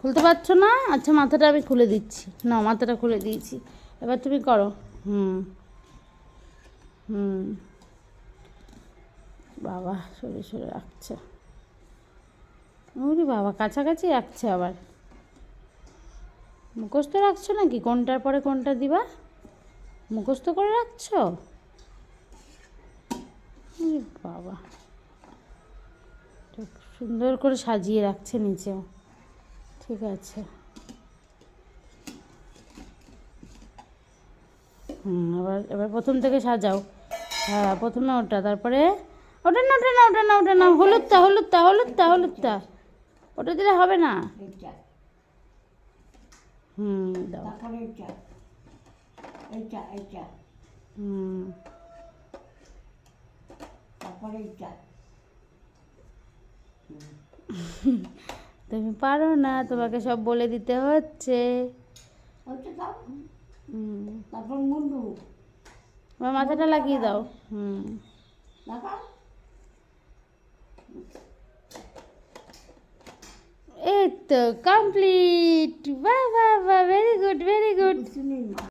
খুলতে পারছ না? আচ্ছা মাথাটা আমি খুলে দিচ্ছি। না মাথাটা খুলে দিয়েছি। এবার তুমি করো। হুম। হুম। বাবা, সরে সরে রাখছে। ওরে বাবা, কাছাকাছি রাখছে আবার। মুখস্থ রাখছো নাকি? কোনটার পরে কোনটা দিবা? মুখস্থ করে রাখছো? বাবা। সুন্দর করে সাজিয়ে রাখছে নিচেও। ঠিক আছে। হুম আবার এবার প্রথম থেকে সাজাও। হ্যাঁ প্রথমে ওটা তারপরে ওটা না ওটা না ওটা না ওটা না হলুদটা হলুদটা হলুদটা হলুদটা। ওটা দিলে হবে না? হুম দাও। হুম। তারপরে তুমি পারো না তোমাকে সব বলে দিতে হচ্ছে। আমার মাথাটা লাগিয়ে দাও। হুম। এই তো কমপ্লিট বা বা বাহ